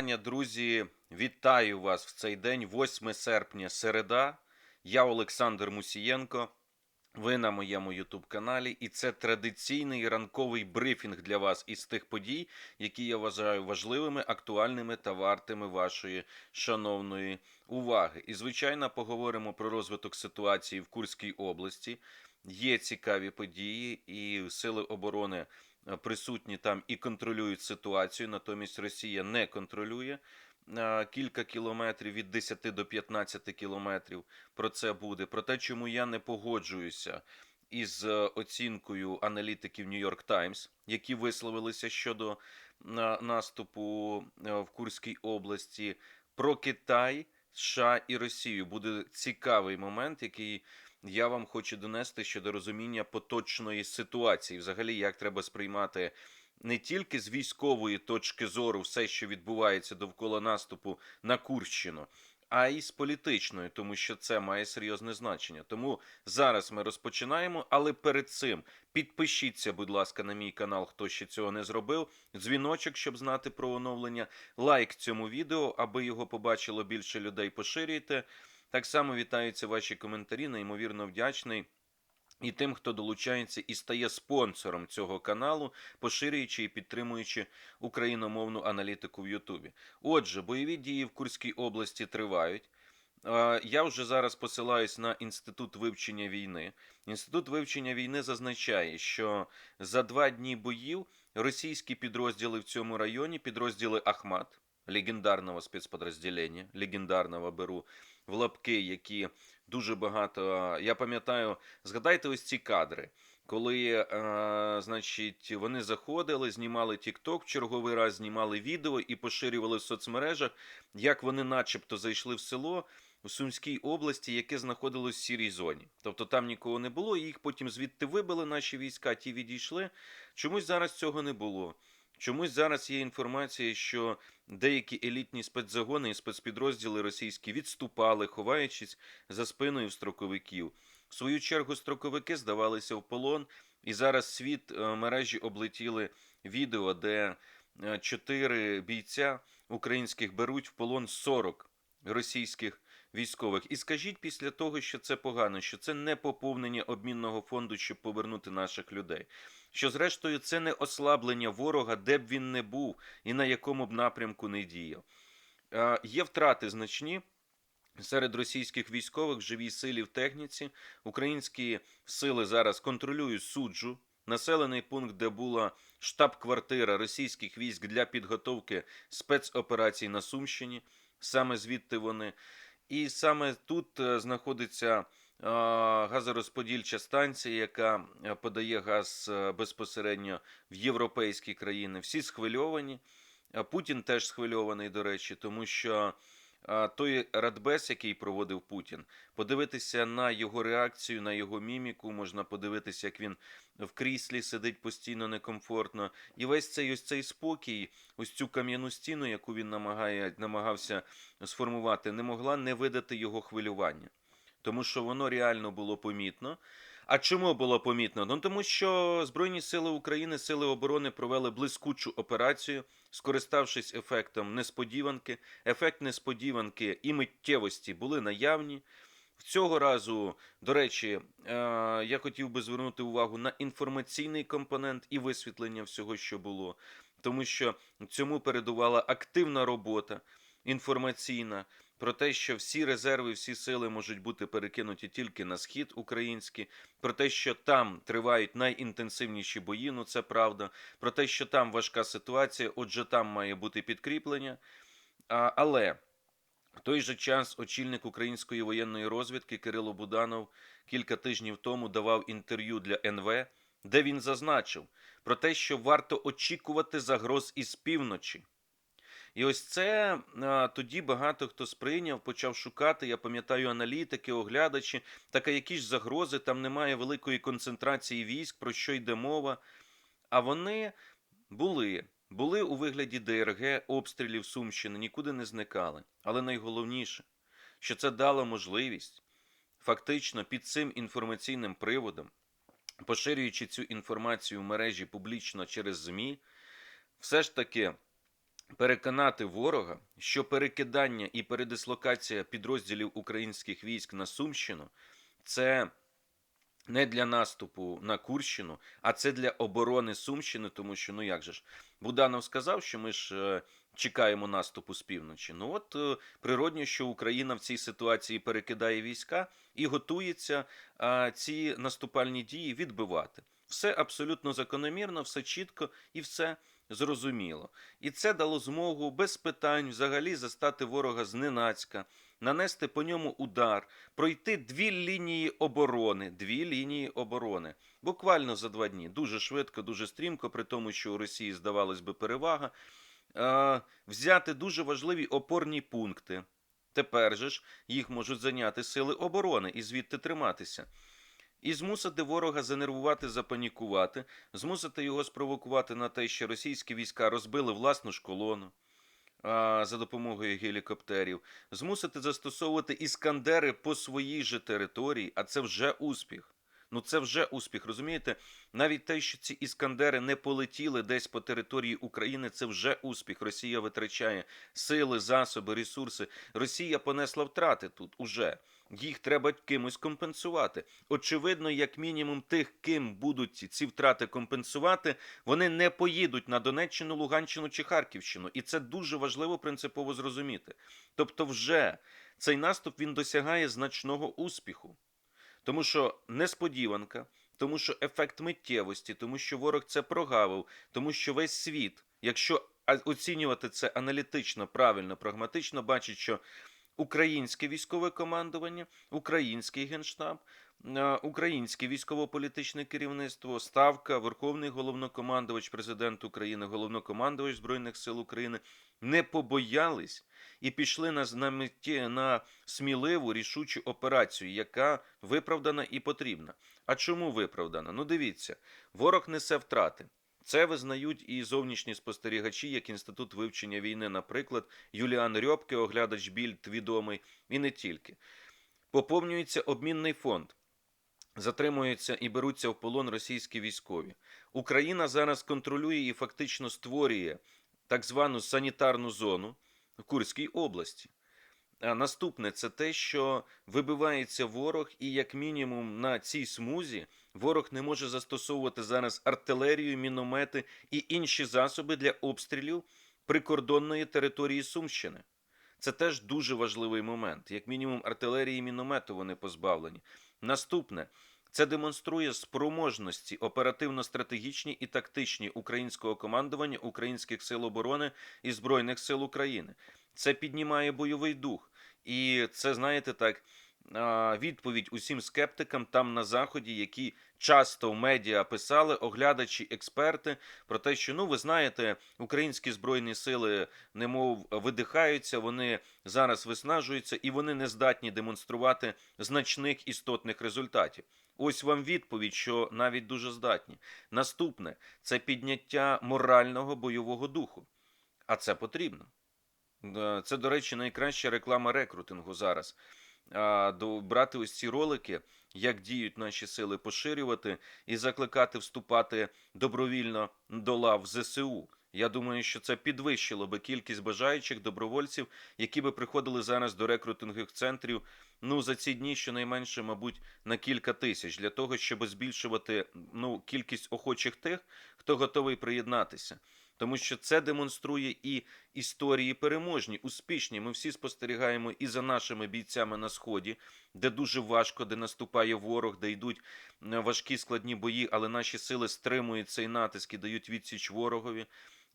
Друзі, вітаю вас в цей день, 8 серпня, середа. Я Олександр Мусієнко. Ви на моєму Ютуб каналі, і це традиційний ранковий брифінг для вас із тих подій, які я вважаю важливими, актуальними та вартими вашої шановної уваги. І звичайно, поговоримо про розвиток ситуації в Курській області. Є цікаві події, і сили оборони присутні там і контролюють ситуацію. Натомість Росія не контролює е, кілька кілометрів від 10 до 15 кілометрів. Про це буде. Про те, чому я не погоджуюся із е, оцінкою аналітиків York Times, які висловилися щодо наступу е, в Курській області. Про Китай, США і Росію буде цікавий момент, який я вам хочу донести щодо розуміння поточної ситуації, взагалі, як треба сприймати не тільки з військової точки зору все, що відбувається довкола наступу на Курщину, а й з політичної, тому що це має серйозне значення. Тому зараз ми розпочинаємо, але перед цим підпишіться, будь ласка, на мій канал, хто ще цього не зробив. Дзвіночок, щоб знати про оновлення, лайк цьому відео, аби його побачило більше людей. Поширюйте. Так само вітаються ваші коментарі. Неймовірно вдячний. І тим, хто долучається і стає спонсором цього каналу, поширюючи і підтримуючи україномовну аналітику в Ютубі. Отже, бойові дії в Курській області тривають. Я вже зараз посилаюсь на інститут вивчення війни. Інститут вивчення війни зазначає, що за два дні боїв російські підрозділи в цьому районі, підрозділи Ахмат, легендарного спецподрозділення, легендарного беру в лапки, які дуже багато. Я пам'ятаю, згадайте ось ці кадри. Коли, е, значить, вони заходили, знімали TikTok, в черговий раз знімали відео і поширювали в соцмережах, як вони, начебто, зайшли в село у Сумській області, яке знаходилось в сірій зоні. Тобто там нікого не було, і їх потім звідти вибили наші війська, ті відійшли. Чомусь зараз цього не було. Чомусь зараз є інформація, що деякі елітні спецзагони і спецпідрозділи російські відступали, ховаючись за спиною строковиків. В свою чергу строковики здавалися в полон, і зараз світ е, мережі облетіли відео, де е, чотири бійця українських беруть в полон 40 російських військових. І скажіть після того, що це погано, що це не поповнення обмінного фонду, щоб повернути наших людей. Що, зрештою, це не ослаблення ворога, де б він не був і на якому б напрямку не діяв. Е, Є втрати значні. Серед російських військових в живій силі в техніці українські сили зараз контролюють суджу, населений пункт, де була штаб-квартира російських військ для підготовки спецоперацій на Сумщині. Саме звідти вони. І саме тут е, знаходиться газорозподільча станція, яка е, подає газ е, безпосередньо в європейські країни. Всі схвильовані. Путін теж схвильований, до речі, тому що той радбез, який проводив Путін, подивитися на його реакцію, на його міміку, можна подивитися, як він в кріслі сидить постійно некомфортно. І весь цей ось цей спокій, ось цю кам'яну стіну, яку він намагає, намагався сформувати, не могла не видати його хвилювання. Тому що воно реально було помітно. А чому було помітно? Ну тому що Збройні сили України, сили оборони провели блискучу операцію, скориставшись ефектом несподіванки. Ефект несподіванки і миттєвості були наявні. Цього разу, до речі, е, я хотів би звернути увагу на інформаційний компонент і висвітлення всього, що було, тому що цьому передувала активна робота інформаційна про те, що всі резерви, всі сили можуть бути перекинуті тільки на схід український, про те, що там тривають найінтенсивніші бої, ну це правда, про те, що там важка ситуація, отже, там має бути підкріплення. А, але в той же час очільник української воєнної розвідки Кирило Буданов кілька тижнів тому давав інтерв'ю для НВ, де він зазначив про те, що варто очікувати загроз із півночі. І ось це а, тоді багато хто сприйняв, почав шукати. Я пам'ятаю аналітики, оглядачі. Так а які загрози, там немає великої концентрації військ, про що йде мова. А вони були. Були у вигляді ДРГ обстрілів Сумщини, нікуди не зникали. Але найголовніше, що це дало можливість фактично під цим інформаційним приводом, поширюючи цю інформацію в мережі публічно через ЗМІ, все ж таки переконати ворога, що перекидання і передислокація підрозділів українських військ на Сумщину це не для наступу на Курщину, а це для оборони Сумщини, тому що, ну як же ж, Буданов сказав, що ми ж е, чекаємо наступу з півночі. Ну от е, природньо, що Україна в цій ситуації перекидає війська і готується е, ці наступальні дії відбивати. Все абсолютно закономірно, все чітко і все зрозуміло. І це дало змогу без питань взагалі застати ворога зненацька, нанести по ньому удар, пройти дві лінії оборони. Дві лінії оборони. Буквально за два дні. Дуже швидко, дуже стрімко, при тому, що у Росії здавалось би перевага. Взяти дуже важливі опорні пункти. Тепер же ж їх можуть зайняти сили оборони і звідти триматися. І змусити ворога занервувати, запанікувати, змусити його спровокувати на те, що російські війська розбили власну ж колону а, за допомогою гелікоптерів, змусити застосовувати іскандери по своїй же території, а це вже успіх. Ну це вже успіх, розумієте? Навіть те, що ці іскандери не полетіли десь по території України, це вже успіх. Росія витрачає сили, засоби, ресурси. Росія понесла втрати тут уже. Їх треба кимось компенсувати. Очевидно, як мінімум, тих, ким будуть ці втрати компенсувати, вони не поїдуть на Донеччину, Луганщину чи Харківщину. І це дуже важливо принципово зрозуміти. Тобто, вже цей наступ він досягає значного успіху. Тому що несподіванка, тому що ефект миттєвості, тому що ворог це прогавив, тому що весь світ, якщо оцінювати це аналітично, правильно, прагматично, бачить, що українське військове командування, український генштаб, е, українське військово-політичне керівництво, ставка, Верховний головнокомандувач, президент України, головнокомандувач Збройних сил України не побоялись і пішли на, на, меті- на сміливу рішучу операцію, яка виправдана і потрібна. А чому виправдана? Ну дивіться, ворог несе втрати. Це визнають і зовнішні спостерігачі, як інститут вивчення війни, наприклад, Юліан Рьобке, оглядач Більд відомий, і не тільки. Поповнюється обмінний фонд. Затримуються і беруться в полон російські військові. Україна зараз контролює і фактично створює так звану санітарну зону в Курській області. А наступне це те, що вибивається ворог, і як мінімум на цій смузі ворог не може застосовувати зараз артилерію, міномети і інші засоби для обстрілів прикордонної території Сумщини. Це теж дуже важливий момент. Як мінімум, артилерії і міномету вони позбавлені. Наступне це демонструє спроможності оперативно-стратегічні і тактичні українського командування українських сил оборони і збройних сил України. Це піднімає бойовий дух, і це знаєте так. Відповідь усім скептикам там на заході, які часто в медіа писали, оглядачі, експерти про те, що ну ви знаєте, українські збройні сили немов видихаються, вони зараз виснажуються і вони не здатні демонструвати значних істотних результатів. Ось вам відповідь, що навіть дуже здатні. Наступне це підняття морального бойового духу. А це потрібно. Е, Це, до речі, найкраща реклама рекрутингу зараз. До- Брати ось ці ролики, як діють наші сили, поширювати і закликати вступати добровільно до лав ЗСУ. Я думаю, що це підвищило би кількість бажаючих добровольців, які би приходили зараз до рекрутингових центрів. Ну за ці дні щонайменше, мабуть, на кілька тисяч для того, щоб збільшувати ну кількість охочих тих, хто готовий приєднатися. Тому що це демонструє і історії переможні, успішні. Ми всі спостерігаємо і за нашими бійцями на сході, де дуже важко, де наступає ворог, де йдуть е, важкі складні бої, але наші сили стримують цей натиск і дають відсіч ворогові.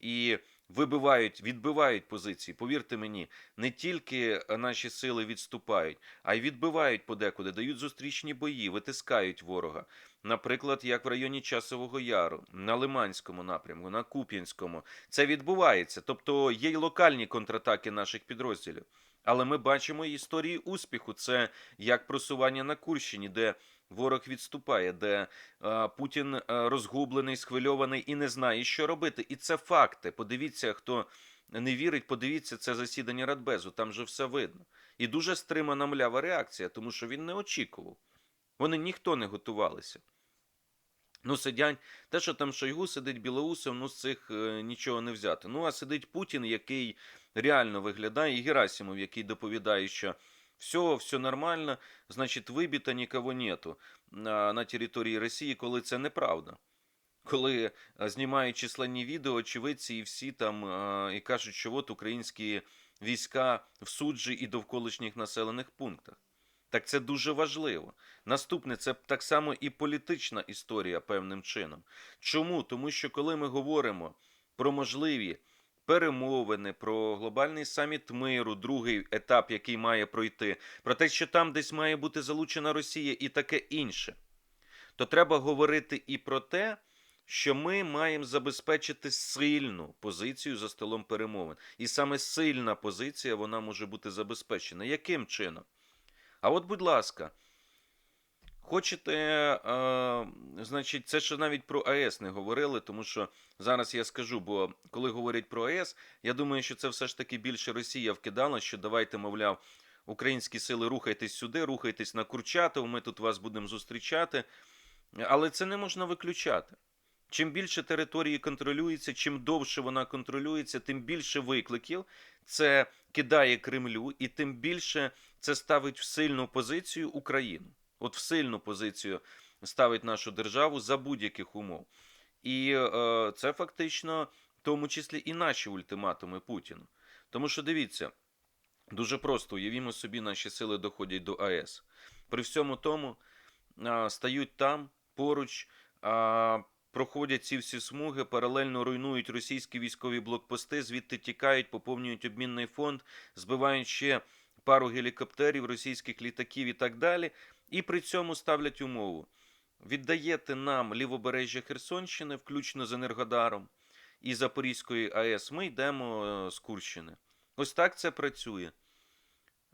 І вибивають, відбивають позиції. Повірте мені, не тільки е, наші сили відступають, а й відбивають подекуди, дають зустрічні бої, витискають ворога. Наприклад, як в районі Часового Яру, на Лиманському напрямку, на Куп'янському. Це відбувається. Тобто є й локальні контратаки наших підрозділів. Але ми бачимо історії успіху. Це як просування на Курщині, де ворог відступає, де е, Путін е, розгублений, схвильований і не знає, що робити. І це факти. Подивіться, хто не вірить, подивіться це засідання Радбезу. Там же все видно. І дуже стримана млява реакція, тому що він не очікував. Вони ніхто не готувалися. Ну, сидять, те, що там Шойгу сидить Білоусов, ну з цих е, нічого не взяти. Ну, а сидить Путін, який реально виглядає, і Герасимов, який доповідає, що все, все нормально, значить, вибіта нікого нету на, на території Росії, коли це неправда. Коли знімають численні відео, очевидці і всі там е, і кажуть, що от українські війська в суджі і довколишніх населених пунктах. Так це дуже важливо. Наступне це так само і політична історія певним чином. Чому? Тому що коли ми говоримо про можливі перемовини, про глобальний саміт миру, другий етап, який має пройти, про те, що там десь має бути залучена Росія і таке інше, то треба говорити і про те, що ми маємо забезпечити сильну позицію за столом перемовин. І саме сильна позиція вона може бути забезпечена. Яким чином? А от, будь ласка, хочете, е, значить, це ще навіть про АЕС не говорили, тому що зараз я скажу, бо коли говорять про АЕС, я думаю, що це все ж таки більше Росія вкидала, що давайте, мовляв, українські сили рухайтесь сюди, рухайтесь на Курчатов, ми тут вас будемо зустрічати. Але це не можна виключати. Чим більше території контролюється, чим довше вона контролюється, тим більше викликів це кидає Кремлю, і тим більше це ставить в сильну позицію Україну. От в сильну позицію ставить нашу державу за будь-яких умов. І е, це фактично, в тому числі, і наші ультиматуми Путіну. Тому що дивіться, дуже просто уявімо собі, наші сили доходять до АЕС. При всьому тому а, стають там поруч. А, Проходять ці всі смуги, паралельно руйнують російські військові блокпости, звідти тікають, поповнюють обмінний фонд, збивають ще пару гелікоптерів, російських літаків і так далі. І при цьому ставлять умову: віддаєте нам лівобережжя Херсонщини, включно з Енергодаром і Запорізької АЕС. Ми йдемо е, з Курщини. Ось так це працює.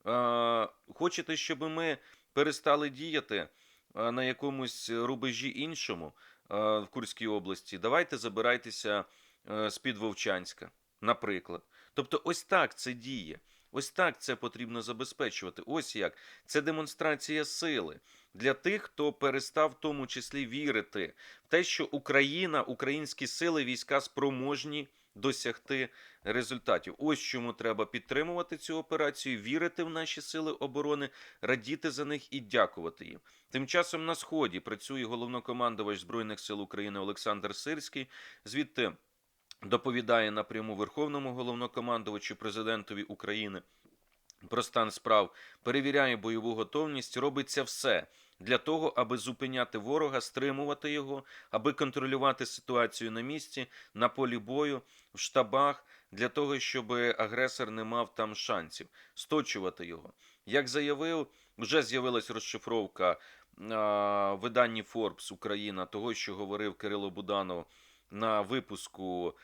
Е, Хочете, щоб ми перестали діяти е, на якомусь рубежі іншому? в Курській області, давайте забирайтеся з-під Вовчанська, наприклад. Тобто, ось так це діє. Ось так це потрібно забезпечувати. Ось як це демонстрація сили для тих, хто перестав в тому числі вірити в те, що Україна, українські сили, війська спроможні досягти результатів. Ось чому треба підтримувати цю операцію, вірити в наші сили оборони, радіти за них і дякувати їм. Тим часом на сході працює головнокомандувач збройних сил України Олександр Сирський. Звідти доповідає напряму Верховному головнокомандувачу президентові України. Про стан справ перевіряє бойову готовність, робиться все для того, аби зупиняти ворога, стримувати його, аби контролювати ситуацію на місці, на полі бою, в штабах, для того, щоб агресор не мав там шансів, сточувати його. Як заявив, вже з'явилась розшифровка а, виданні Forbes Україна того, що говорив Кирило Буданов на випуску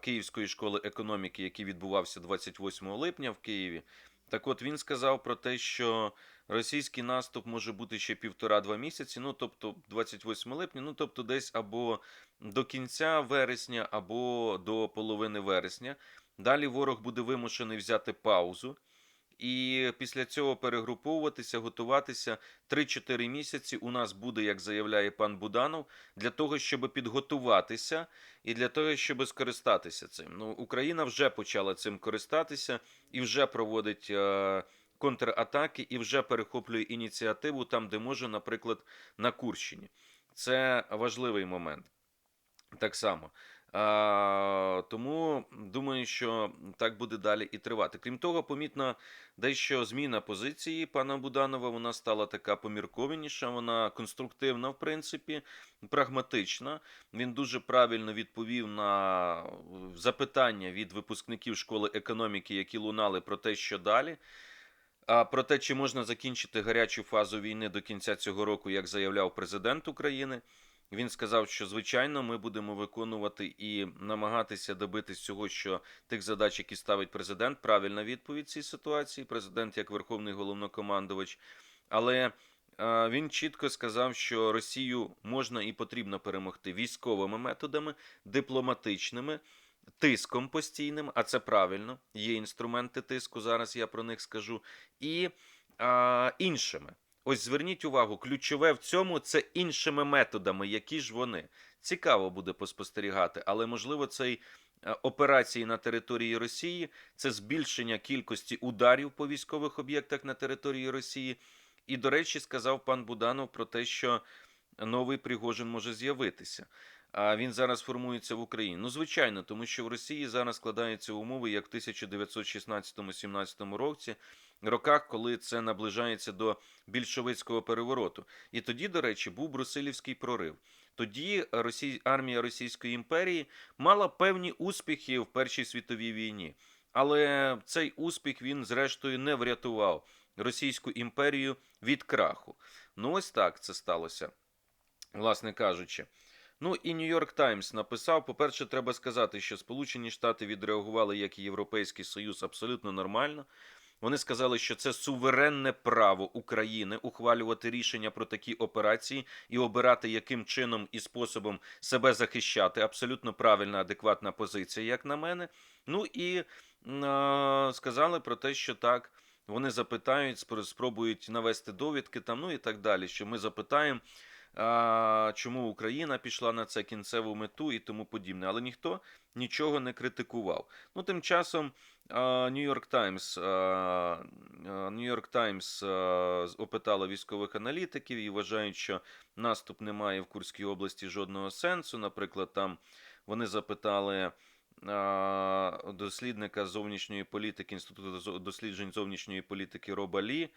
Київської школи економіки, який відбувався 28 липня в Києві. Так от він сказав про те, що російський наступ може бути ще півтора-два місяці, ну тобто 28 липня, ну тобто десь або до кінця вересня, або до половини вересня. Далі ворог буде вимушений взяти паузу. І після цього перегруповуватися, готуватися 3-4 місяці. У нас буде, як заявляє пан Буданов, для того, щоб підготуватися і для того, щоб скористатися цим. Ну, Україна вже почала цим користатися і вже проводить е, контратаки, і вже перехоплює ініціативу там, де може, наприклад, на Курщині. Це важливий момент. Так само. А, Тому думаю, що так буде далі і тривати. Крім того, помітна дещо зміна позиції пана Буданова. Вона стала така поміркованіша, вона конструктивна, в принципі, прагматична. Він дуже правильно відповів на запитання від випускників школи економіки, які лунали про те, що далі. А про те, чи можна закінчити гарячу фазу війни до кінця цього року, як заявляв президент України. Він сказав, що звичайно ми будемо виконувати і намагатися добитись цього, що тих задач, які ставить президент, правильна відповідь цій ситуації. Президент як верховний головнокомандувач. Але е, він чітко сказав, що Росію можна і потрібно перемогти військовими методами, дипломатичними, тиском постійним, а це правильно. Є інструменти тиску. Зараз я про них скажу, і е, іншими ось зверніть увагу, ключове в цьому це іншими методами, які ж вони. Цікаво буде поспостерігати, але можливо цей е, операції на території Росії це збільшення кількості ударів по військових об'єктах на території Росії. І, до речі, сказав пан Буданов про те, що новий Пригожин може з'явитися. А він зараз формується в Україні. Ну, звичайно, тому що в Росії зараз складаються умови, як в 1916-17 році, роках, коли це наближається до більшовицького перевороту. І тоді, до речі, був Брусилівський прорив. Тоді Росій... армія Російської імперії мала певні успіхи в Першій світовій війні. Але цей успіх він, зрештою, не врятував Російську імперію від краху. Ну, ось так це сталося, власне кажучи. Ну і Нью-Йорк Таймс написав: по-перше, треба сказати, що Сполучені Штати відреагували як і Європейський Союз абсолютно нормально. Вони сказали, що це суверенне право України ухвалювати рішення про такі операції і обирати, яким чином і способом себе захищати. Абсолютно правильна, адекватна позиція, як на мене. Ну і е, сказали про те, що так. Вони запитають, спро- спробують навести довідки там, ну і так далі. Що ми запитаємо, чому Україна пішла на це кінцеву мету і тому подібне. Але ніхто нічого не критикував. Ну, тим часом Нью-Йорк Таймс Нью-Йорк Таймс опитала військових аналітиків і вважають, що наступ не має в Курській області жодного сенсу. Наприклад, там вони запитали. Дослідника зовнішньої політики Інституту досліджень зовнішньої політики Роба Лі,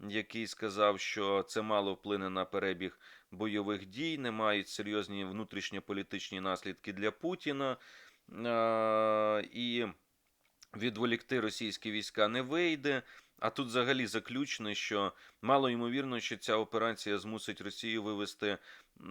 який сказав, що це мало вплине на перебіг бойових дій, не мають серйозні внутрішньополітичні наслідки для Путіна. І відволікти російські війська не вийде. А тут взагалі заключено, що мало ймовірно, що ця операція змусить Росію вивести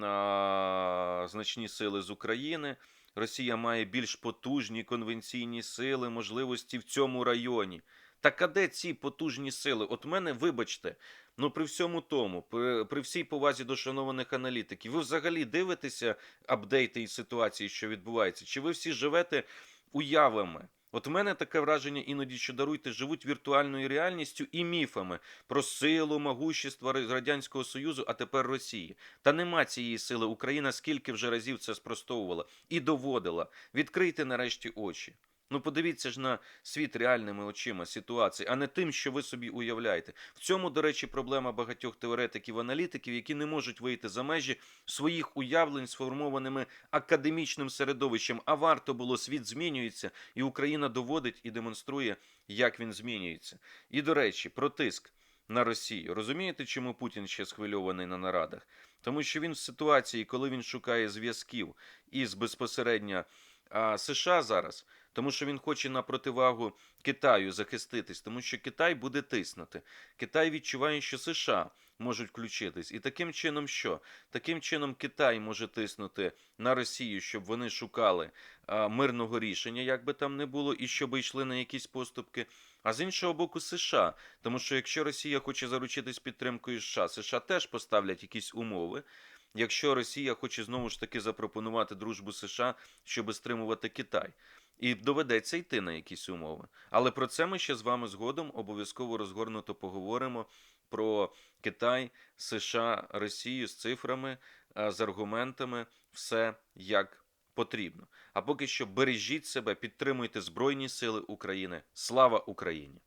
а, значні сили з України. Росія має більш потужні конвенційні сили, можливості в цьому районі. Так а де ці потужні сили? От мене, вибачте, ну при всьому тому, при, при всій повазі до шанованих аналітиків, ви взагалі дивитеся апдейти і ситуації, що відбувається? Чи ви всі живете уявами? От мене таке враження іноді, що даруйте, живуть віртуальною реальністю і міфами про силу, могущество Радянського Союзу, а тепер Росії. Та нема цієї сили. Україна скільки вже разів це спростовувала і доводила. Відкрийте нарешті очі. Ну, подивіться ж на світ реальними очима ситуації, а не тим, що ви собі уявляєте. В цьому, до речі, проблема багатьох теоретиків, аналітиків, які не можуть вийти за межі своїх уявлень, сформованими академічним середовищем. А варто було, світ змінюється, і Україна доводить і демонструє, як він змінюється. І, до речі, про тиск на Росію. Розумієте, чому Путін ще схвильований на нарадах? Тому що він в ситуації, коли він шукає зв'язків із безпосередньо США зараз, тому що він хоче на противагу Китаю захиститись, тому що Китай буде тиснути. Китай відчуває, що США можуть включитись. І таким чином, що? Таким чином, Китай може тиснути на Росію, щоб вони шукали а, мирного рішення, як би там не було, і щоб йшли на якісь поступки. А з іншого боку, США, тому що якщо Росія хоче заручитись підтримкою США, США теж поставлять якісь умови. Якщо Росія хоче знову ж таки запропонувати дружбу США, щоб стримувати Китай. І доведеться йти на якісь умови. Але про це ми ще з вами згодом обов'язково розгорнуто поговоримо про Китай, США, Росію з цифрами, з аргументами, все як потрібно. А поки що бережіть себе, підтримуйте Збройні Сили України. Слава Україні!